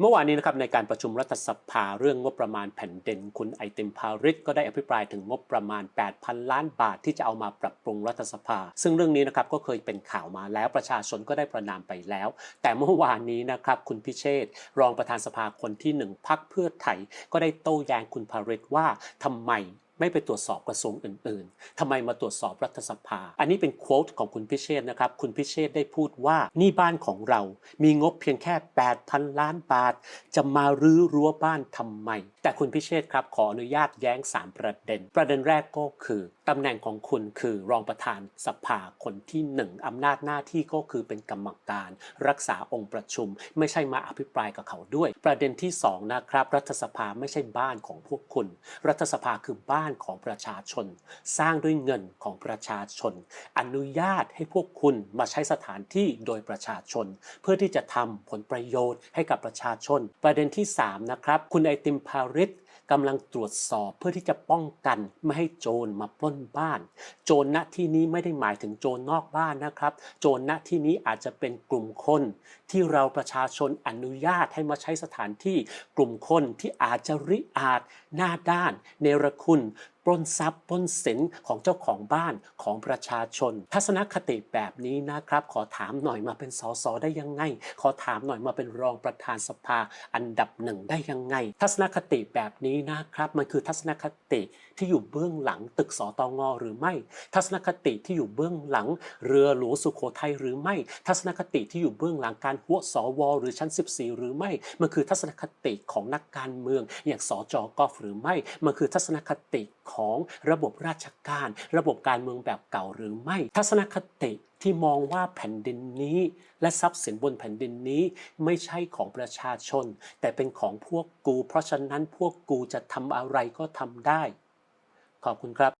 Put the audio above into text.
เมื่อวานนี้นะครับในการประชุมรัฐสภาเรื่องงบประมาณแผ่นดินคุณไอติมพาริสก็ได้อภิปรายถึงงบประมาณ 8,000 ล้านบาทที่จะเอามาปรับปรุงรัฐสภา ซึ่งเรื่องนี้นะครับก็เคยเป็นข่าวมาแล้วประชาชนก็ได้ประนามไปแล้ว แต่เมื่อวานนี้นะครับคุณพิเชษรองประธานสภาคนที่หนึ่งพักเพื่อไทย ก็ได้โต้แย้งคุณพาริสว่าทำไม ไม่ไปตรวจสอบกระทรวงอื่น ๆทำไมมาตรวจสอบรัฐสภา อันนี้เป็นโค้ดของคุณพิเชษนะครับ คุณพิเชษได้พูดว่านี่บ้านของเรา มีงบเพียงแค่ 8,000 ล้านบาท จะมารื้อรั้วบ้านทำไม แต่คุณพิเชษครับ ขออนุญาตแย้ง 3 ประเด็น ประเด็นแรกก็คือตำแหน่งของคุณคือรองประธานสภาคนที่ 1อำนาจหน้าที่ก็คือเป็นกรรมการ รักษาองค์ประชุม ไม่ใช่มาอภิปรายกับเขาด้วย ประเด็นที่สองนะครับรัฐสภาไม่ใช่บ้านของพวกคุณ รัฐสภาคือบ้านของประชาชน สร้างด้วยเงินของประชาชน อนุญาตให้พวกคุณมาใช้สถานที่โดยประชาชน เพื่อที่จะทำผลประโยชน์ให้กับประชาชน ประเด็นที่ 3 นะครับ คุณไอติมพาริส กำลังตรวจสอบเพื่อที่จะป้องกันไม่ให้โจรมาปล้นบ้าน โจรณที่นี้ไม่ได้หมายถึงโจรนอกบ้านนะครับ โจรณที่นี้อาจจะเป็นกลุ่มคน ที่เราประชาชนอนุญาตให้มาใช้สถานที่ กลุ่มคนที่อาจจะริอาจหน้าด้าน เนรคุณ ล้นทรัพย์ปล้นสินของเจ้าของบ้านของประชาชน ทัศนคติแบบนี้นะครับ ขอถามหน่อยมาเป็นสสได้ยังไง ขอถามหน่อยมาเป็นรองประธานสภาอันดับหนึ่งได้ยังไง ทัศนคติแบบนี้นะครับมันคือทัศนคติที่อยู่เบื้องหลังตึกสตงหรือไม่ ทัศนคติที่อยู่เบื้องหลัง เรือหลวงสุโขทัยหรือไม่ ทัศนคติที่อยู่เบื้องหลังการหัวสวหรือชั้น 14 หรือไม่มันคือทัศนคติของนักการเมือง อย่างสจกอฟหรือไม่มันคือทัศนคติของระบบราชการ ระบบการเมืองแบบเก่าหรือไม่ ทัศนคติที่มองว่าแผ่นดินนี้ และทรัพย์สินบนแผ่นดินนี้ไม่ใช่ของประชาชน แต่เป็นของพวกกู เพราะฉะนั้นพวกกูจะทำอะไรก็ทำได้ ขอบคุณครับ